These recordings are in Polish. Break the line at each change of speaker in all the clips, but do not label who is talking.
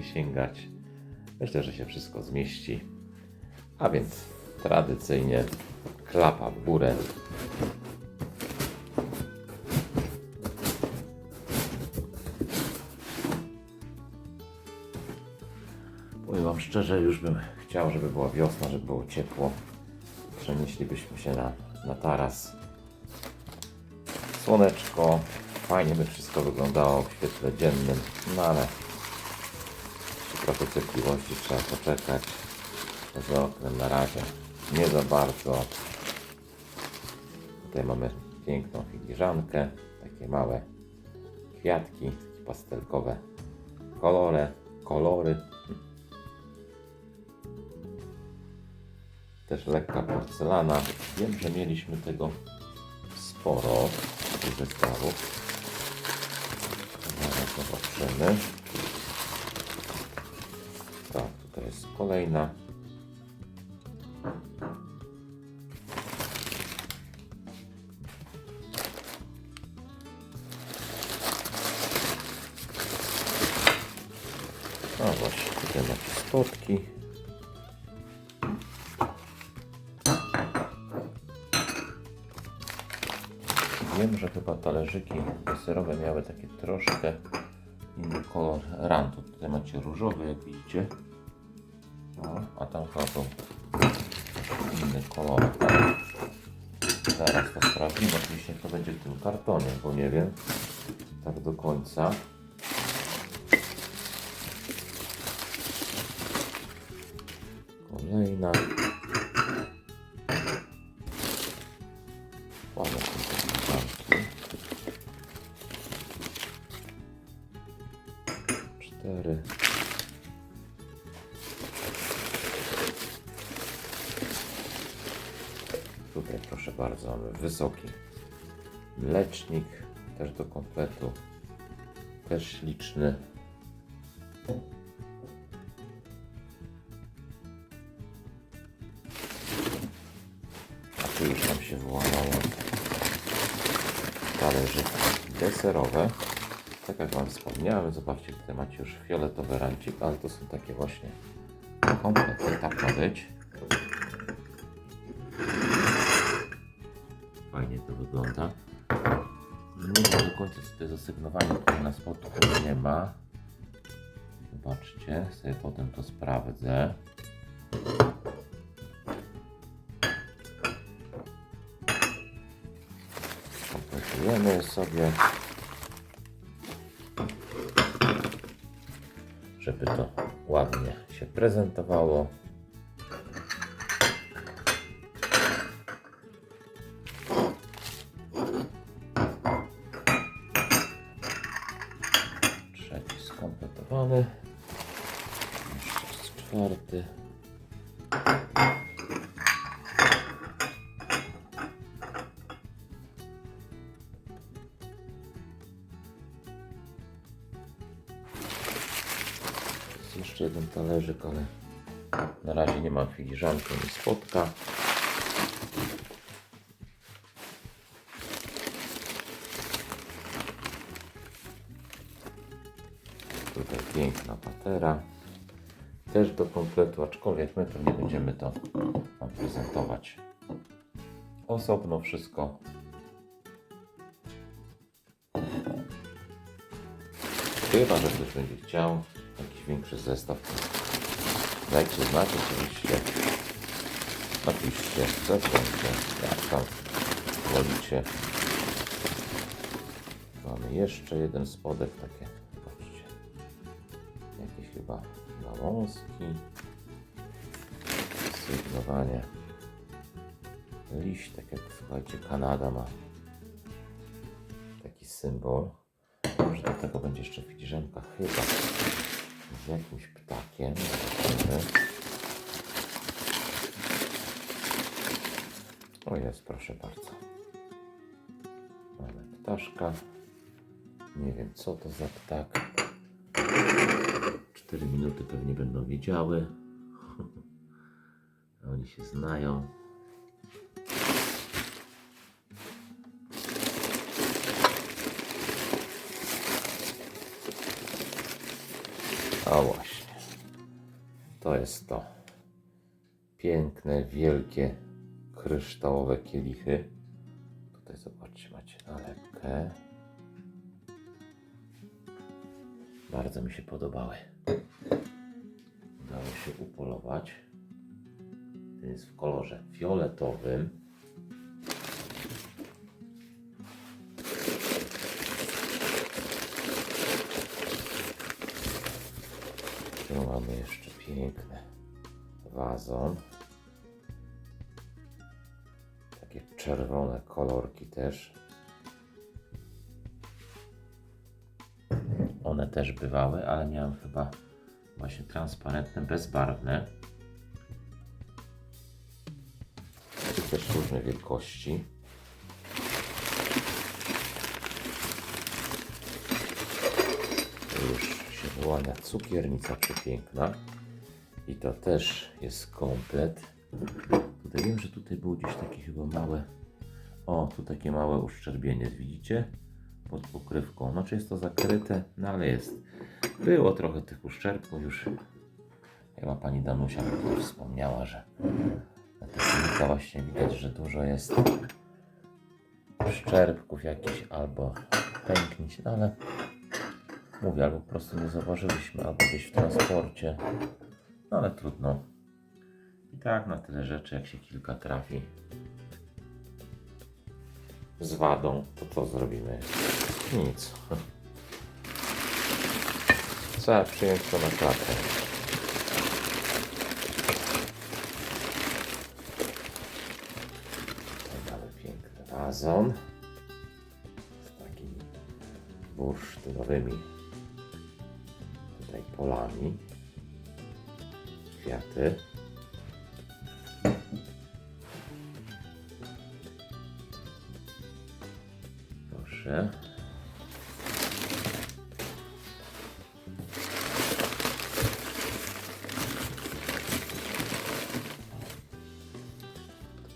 nie sięgać. Myślę, że się wszystko zmieści. A więc tradycyjnie klapa w górę. Powiem Wam szczerze, już bym chciał, żeby była wiosna, żeby było ciepło. Przenieślibyśmy się na, na taras. Słoneczko, fajnie by wszystko wyglądało w świetle dziennym, no ale trochę cierpliwości trzeba poczekać. Za oknem na razie nie za bardzo. Tutaj mamy piękną filiżankę, takie małe kwiatki, pastelkowe kolory, kolory. Też lekka porcelana. Wiem, że mieliśmy tego sporo tych zestawów. Zaraz zobaczymy. Jest kolejna. A właśnie, tutaj macie spotki. Wiem, że chyba talerzyki deserowe miały taki troszkę inny kolor rantu. Tutaj macie różowy, jak widzicie. No, a tam chyba był inny kolor. Zaraz to sprawdzimy. Oczywiście to będzie w tym kartonie, bo nie wiem tak do końca. Wysoki mlecznik, też do kompletu, też śliczny. A tu już nam się wyłamają talerzyki deserowe. Tak jak Wam wspomniałem, zobaczcie, tutaj macie już fioletowy rancik, ale to są takie właśnie komplety, tak ma być. Fajnie to wygląda. Nie wiem do końca co to jest zasygnowanie, tutaj na spotku nie ma. Zobaczcie, sobie potem to sprawdzę. Kompletujemy sobie, żeby to ładnie się prezentowało. Nie filiżanki, nie spotka. Tutaj piękna patera. Też do kompletu, aczkolwiek my pewnie będziemy to prezentować osobno wszystko. Chyba, że ktoś będzie chciał jakiś większy zestaw. Dajcie znać oczywiście. Napiszcie, co chcecie, jak tam wolicie. Mamy jeszcze jeden spodek, takie, patrzcie, jakieś chyba gałązki, sygnowanie, liść, tak jak słuchajcie, Kanada ma taki symbol. Może do tego będzie jeszcze filiżanka chyba jakimś ptakiem. O jest, proszę bardzo. Mamy ptaszka. Nie wiem co to za ptak. 4 minuty pewnie będą wiedziały. Oni się znają. O właśnie. To jest to. Piękne, wielkie, kryształowe kielichy. Tutaj zobaczcie, macie nalepkę. Bardzo mi się podobały. Udało się upolować. Ten jest w kolorze fioletowym. Mamy jeszcze piękny wazon. Takie czerwone kolorki też. One też bywały, ale miałem chyba właśnie transparentne, bezbarwne. Tu też różne wielkości. Już się wyłania cukiernica przepiękna. I to też jest komplet. Tutaj wiem, że tutaj było gdzieś takie chyba małe. O, tu takie małe uszczerbienie, widzicie? Pod pokrywką. Znaczy jest to zakryte, no ale jest. Było trochę tych uszczerbków już. Chyba pani Danusia tutaj wspomniała, że na tych właśnie widać, że dużo jest szczerbków jakichś albo pęknięć, no ale mówię, albo po prostu nie zauważyliśmy, albo gdzieś w transporcie. No ale trudno. I tak na tyle rzeczy, jak się kilka trafi z wadą, to co zrobimy? Nic. Trzeba przyjąć to na klatę. Mamy piękny wazon z takimi bursztynowymi polami. Kwiaty. Proszę.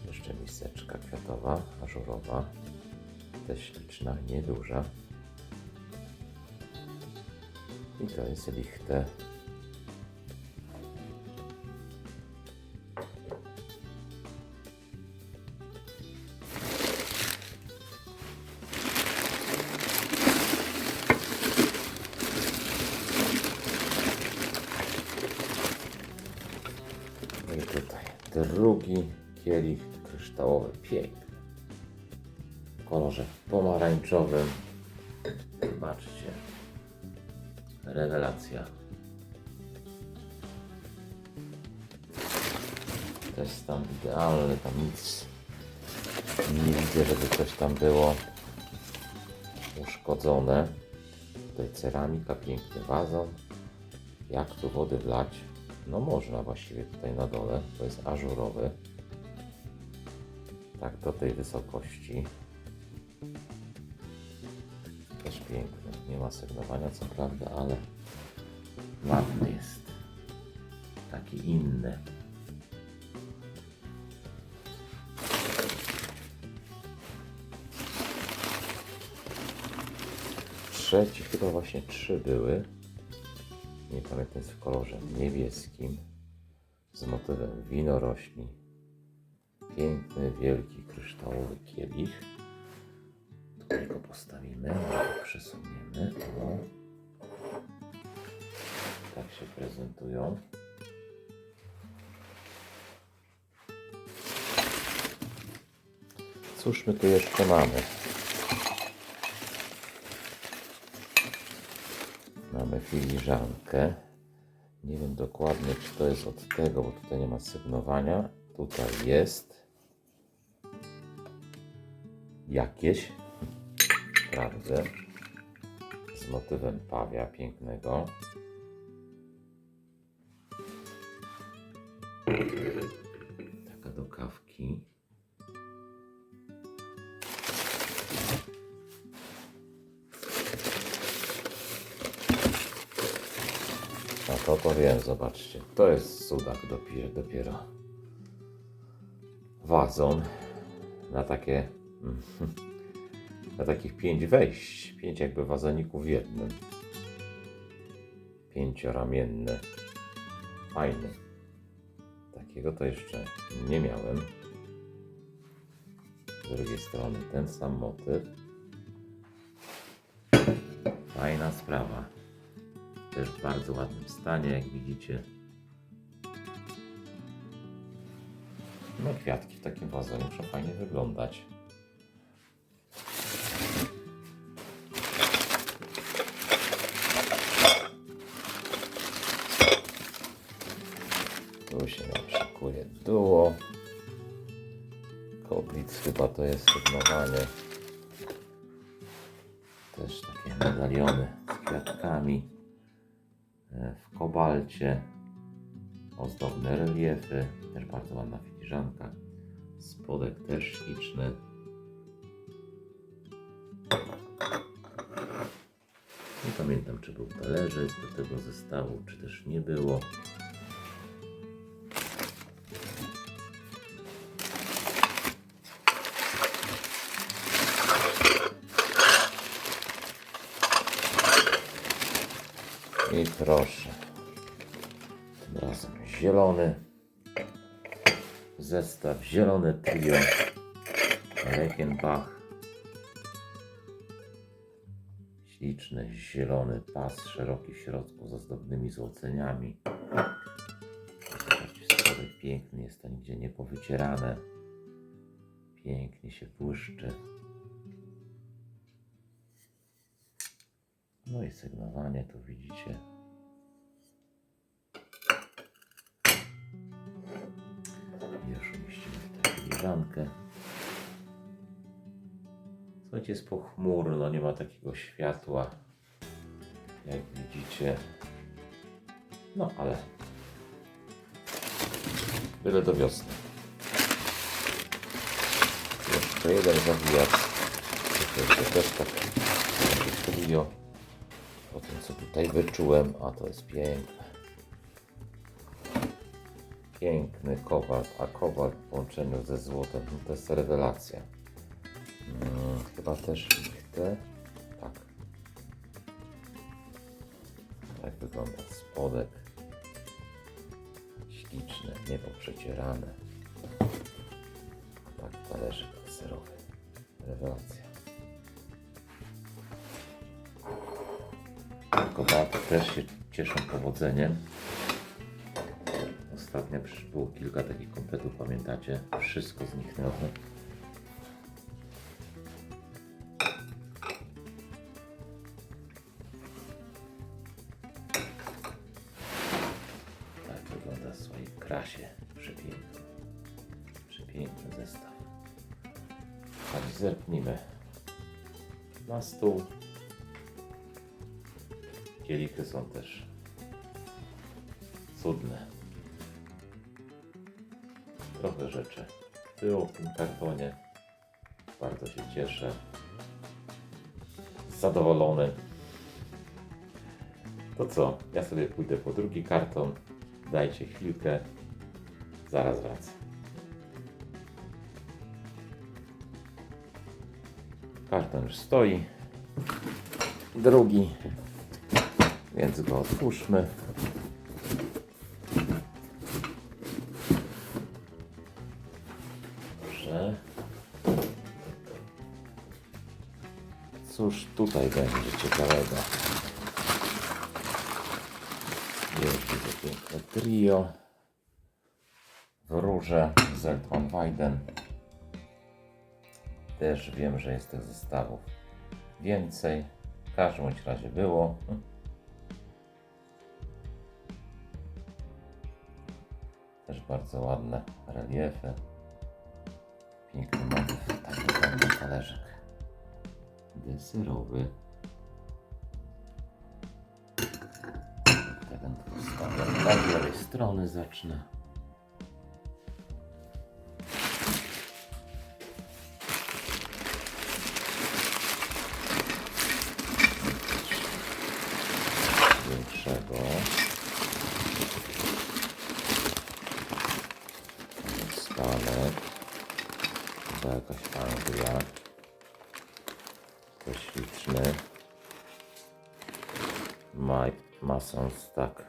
Jeszcze miseczka kwiatowa, ażurowa. Też śliczna, nieduża. I to jest lichte. No I tutaj drugi kielich kryształowy, piękny. W kolorze pomarańczowym. To jest tam idealny, tam nic nie widzę, żeby coś tam było uszkodzone. Tutaj ceramika, piękny wazon. Jak tu wody wlać? No można właściwie tutaj na dole, to jest ażurowy. Tak do tej wysokości. Też piękny. Nie ma sygnowania co prawda, ale ładny jest. Taki inny. Trzeci chyba właśnie trzy były. Nie pamiętam jest w kolorze niebieskim. Z motywem winorośli. Piękny, wielki, kryształowy kielich. Tutaj go postawimy, przesuniemy. O. Tak się prezentują. Cóż my tu jeszcze mamy? Mamy filiżankę. Nie wiem dokładnie, czy to jest od tego, bo tutaj nie ma sygnowania. Tutaj jest jakieś. Sprawdzę. Z motywem pawia pięknego. Kawki. A to to wiem, zobaczcie. To jest cudak dopiero. dopiero. Wazon na takie. Na takich pięć wejść. Pięć jakby wazoników w jednym. pięcioramienny. Fajny. Takiego to jeszcze nie miałem. Z drugiej strony ten sam motyw. Fajna sprawa. Też w bardzo ładnym stanie, jak widzicie. No kwiatki w takim wazonie muszą fajnie wyglądać. Chyba to jest sygnowanie. Też takie medaliony z kwiatkami. e, W kobalcie. Ozdobne reliefy. Też bardzo ładna filiżanka. Spodek też śliczny. Nie pamiętam, czy był talerzyk do tego zestawu, czy też nie było. Proszę. Razem zielony. Zestaw zielony trio. Reichenbach. Śliczny zielony pas, szeroki w środku z ozdobnymi złoceniami. Zobaczcie, spodek piękny, jest to nigdzie nie powycierane. Pięknie się błyszczy. No i sygnowanie tu widzicie. Filiżankę. Słuchajcie, jest pochmurno, nie ma takiego światła, jak widzicie. No ale byle do wiosny. Jeszcze jeden zawijacz. Jest też tak trio. Po tym co tutaj wyczułem, a to jest piękne. Piękny kowal, a kowal w połączeniu ze złotem, no to jest rewelacja. Mm, chyba też te. Tak. Tak wygląda spodek. Śliczne, niepoprzecierane. Tak, talerzyk serowy. Rewelacja. Kobaty też się cieszą powodzeniem. Ostatnio przecież było kilka takich kompletów, pamiętacie? Wszystko zniknęło. Tak wygląda w swojej krasie. Przepiękny. Przepiękny zestaw. Tak, zerknijmy na stół. Kielichy są też cudne. Trochę rzeczy było w tym kartonie. Bardzo się cieszę. Zadowolony. To co? Ja sobie pójdę po drugi karton. Dajcie chwilkę. Zaraz wracam. Karton już stoi. Drugi. Więc go otwórzmy. Tutaj będzie ciekawego? Już widzę piękne trio. W róże Zeltman Weiden. Też wiem, że jest tych zestawów więcej. W każdym razie było. Też bardzo ładne reliefy. Piękny motyw, tak wygląda talerzyk deserowy. Ten postawiam z lewej strony zacznę. Stalek. Chyba jakaś Anglia. To śliczny. My Mason Stack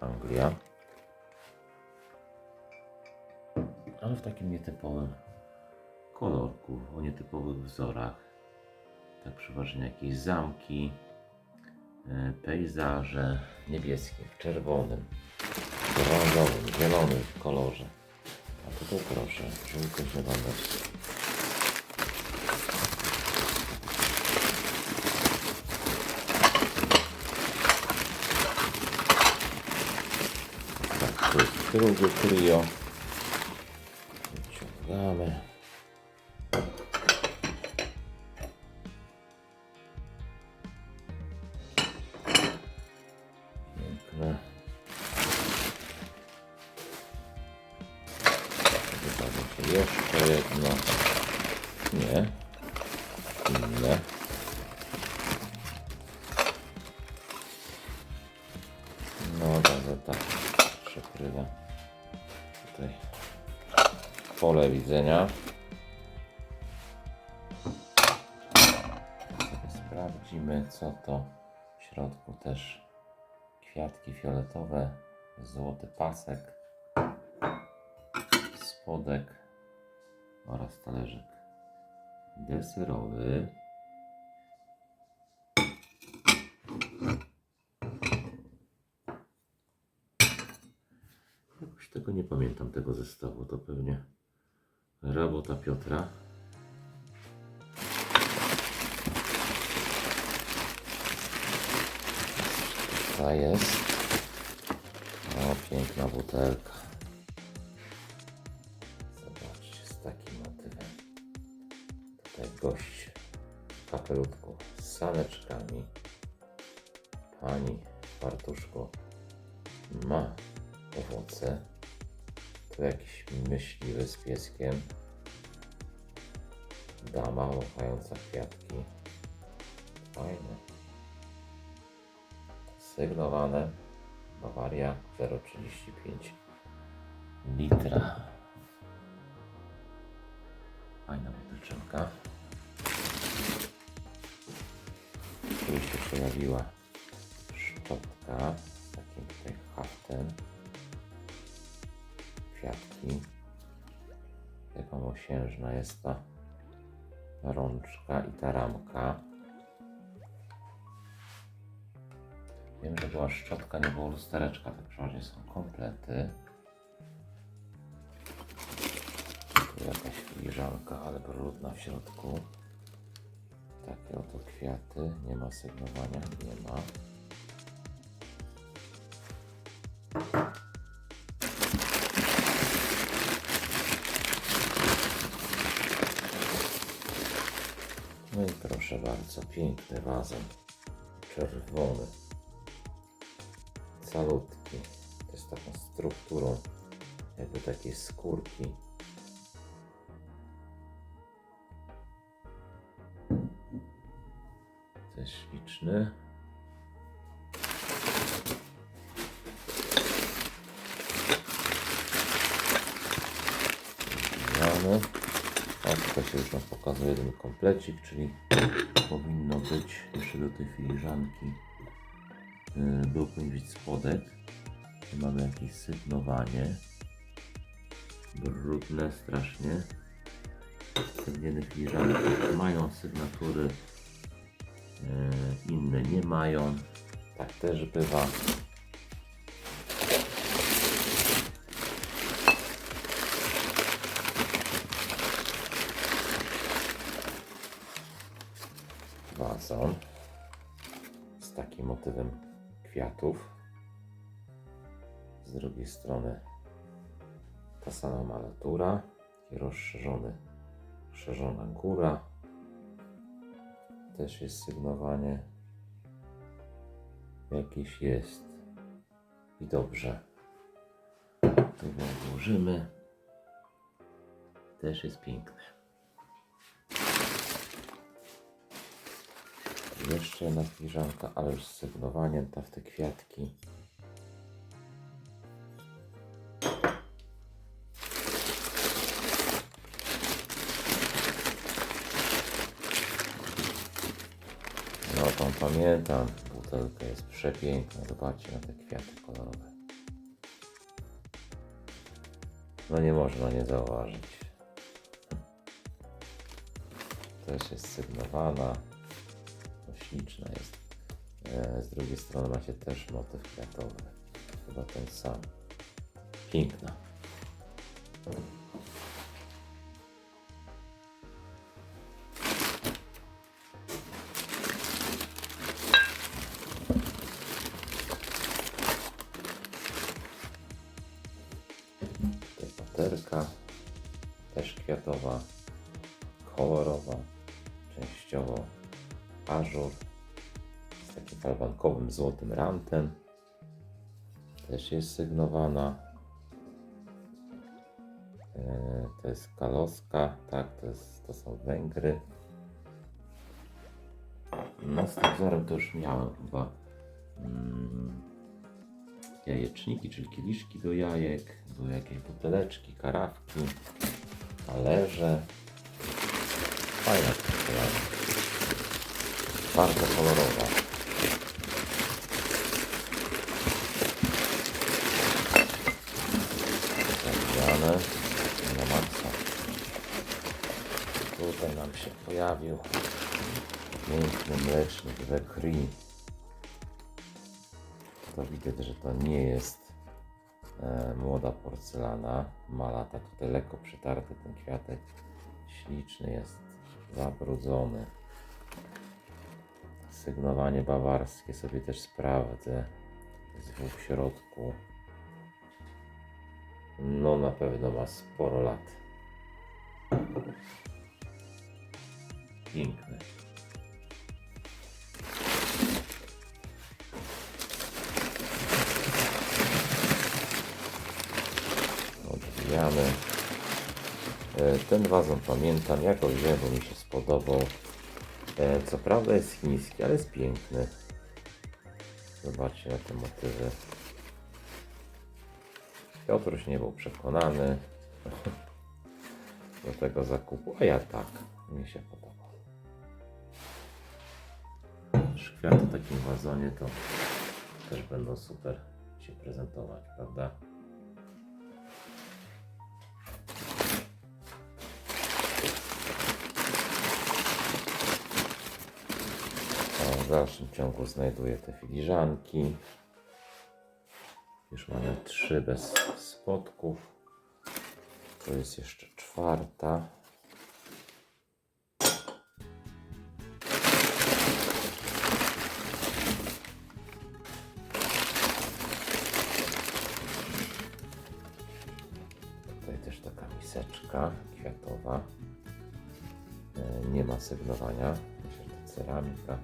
Anglia. Ale w takim nietypowym kolorku, o nietypowych wzorach. Tak przeważnie jakieś zamki, e, pejzaże, niebieskim, czerwonym, brązowym, zielonym w kolorze. A tutaj proszę, żółty śniadanowski. Tak, to jest drugie trio. Wyciągamy. Piękne. Jeszcze jedno. Nie. Inne. Pole widzenia. Sprawdzimy co to w środku też kwiatki fioletowe, złoty pasek, spodek oraz talerzyk deserowy. Jakoś tego nie pamiętam, tego zestawu. To pewnie robota Piotra. Ta jest. O, piękna butelka. Zobaczcie, z takim motywem. Tutaj gość w kapelutku z saneczkami. Pani w fartuszku ma owoce. Jakiś myśliwy z pieskiem. Dama machająca kwiatki. Fajne. Sygnowane. Bawaria 0,35 litra. Fajna butyczynka. Tu się pojawiła szczotka z takim tutaj haftem kwiatki. Taka mosiężna jest ta rączka i ta ramka. Wiem, że była szczotka, nie było lustereczka, to przeważnie są komplety. Tu jakaś filiżanka, ale brudna w środku. Takie oto kwiaty, nie ma sygnowania, nie ma. Bardzo, piękny wazon. Czerwony. Calutki. Jest taką strukturą, jakby takiej skórki. Też śliczny. Mamy. O, tutaj się już nam pokazuje jeden komplecik, czyli powinno być jeszcze do tej filiżanki yy, był powinien spodek. Tu mamy jakieś sygnowanie. Brudne strasznie. Pewnie filiżanki mają sygnatury, yy, inne nie mają. Tak też bywa. Wazon z takim motywem kwiatów. Z drugiej strony ta sama malatura i rozszerzony, rozszerzona góra. Też jest sygnowanie. Jakieś jest. I dobrze. Tu go odłożymy. Też jest piękne. Jeszcze jedna filiżanka, ale już z sygnowaniem, ta w te kwiatki. No, tam pamiętam, butelka jest przepiękna. Zobaczcie na te kwiaty kolorowe. No nie można nie zauważyć. Też jest sygnowana. Śliczna jest. E, Z drugiej strony macie też motyw kwiatowy. Chyba ten sam. Piękna. Złotym rantem. Też jest sygnowana. E, To jest kaloska, tak, to, jest, to są Węgry. No z tym wzorem to już miałem chyba mm, jajeczniki, czyli kieliszki do jajek, były jakieś buteleczki, karawki, talerze. Fajna czekolada. Bardzo kolorowa. Zawijane na maksa. Tutaj nam się pojawił piękny mlecznik we krwi. To widać, że to nie jest e, młoda porcelana. Ma lata tutaj lekko przytarty ten kwiatek. Śliczny jest, zabrudzony. Sygnowanie bawarskie sobie też sprawdzę. Jest w środku. No na pewno ma sporo lat. Piękny. Odwijamy. E, Ten wazon pamiętam, jako wie, bo mi się spodobał. E, Co prawda jest chiński, ale jest piękny. Zobaczcie na te motywy. Piotruś nie był przekonany do tego zakupu, a ja tak. Mi się podobał. Kwiaty w takim wazonie to też będą super się prezentować, prawda? W dalszym ciągu znajduję te filiżanki. Już mamy trzy bez spotków. To jest jeszcze czwarta. Sygnowania. Myślę, że ceramika.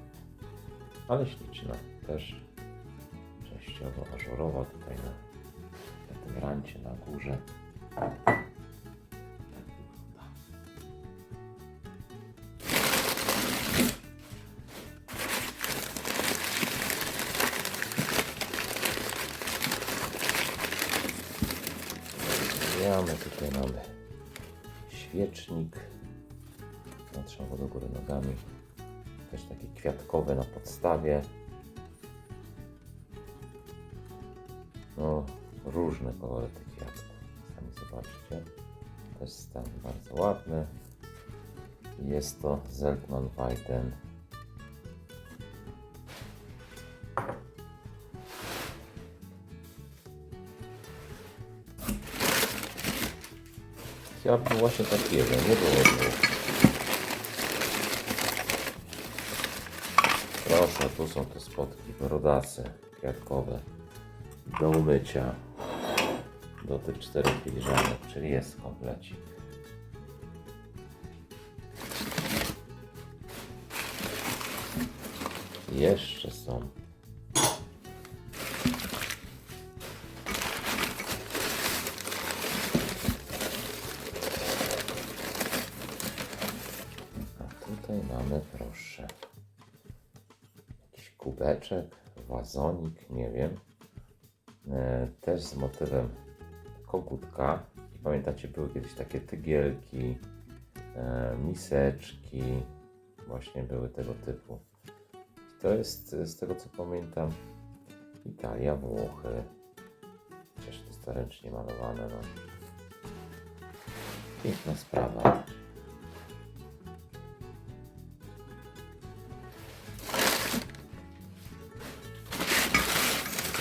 Ale śliczna też. Częściowo ażurowa tutaj na, na tym rancie na górze. Tak tutaj mamy świecznik. Go do góry nogami. Też takie kwiatkowe na podstawie. No, różne kolory tych kwiatków. Sami zobaczcie. Też stan bardzo ładny. Jest to Zeltman Weiden. Chciałbym właśnie takiego, nie było dwóch. Proszę, tu są te spotki brodace, kwiatkowe do umycia do tych czterech filiżanek, czyli jest komplecik. Jeszcze są. Wazonik, nie wiem. E, też z motywem kogutka. I pamiętacie, były kiedyś takie tygielki, e, miseczki, właśnie były tego typu. To jest z tego co pamiętam Italia, Włochy. Chociaż to jest ręcznie malowane. No. Piękna sprawa.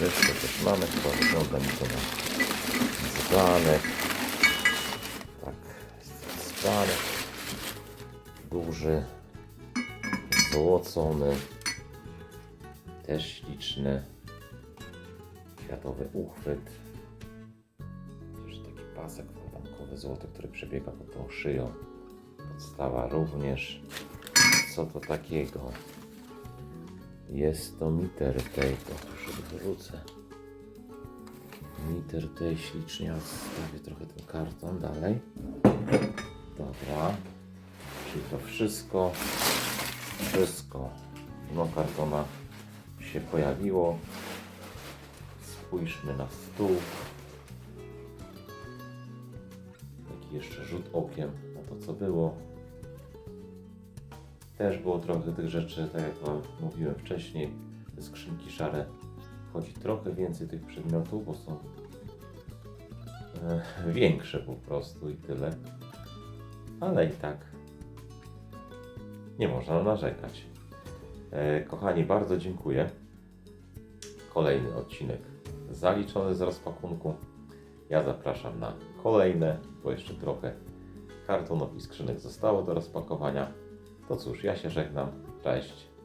Jeszcze coś mamy, chyba wygląda mi to na dzbanek. Tak, dzbanek. Duży, złocony, też śliczny, kwiatowy uchwyt. Też taki pasek bankowy złoty, który przebiega pod tą szyją. Podstawa również. Co to takiego? Jest to miter tej, to już wrócę. Miter tej ślicznie odstawię trochę ten karton dalej. Dobra. Czyli to wszystko, wszystko no kartona się pojawiło. Spójrzmy na stół. Taki jeszcze rzut okiem na to, co było. Też było trochę tych rzeczy, tak jak wam mówiłem wcześniej, te skrzynki szare wchodzi trochę więcej tych przedmiotów, bo są e, większe po prostu i tyle. Ale i tak nie można narzekać. E, kochani, bardzo dziękuję. Kolejny odcinek zaliczony z rozpakunku. Ja zapraszam na kolejne, bo jeszcze trochę kartonów i skrzynek zostało do rozpakowania. To cóż, ja się żegnam. Cześć.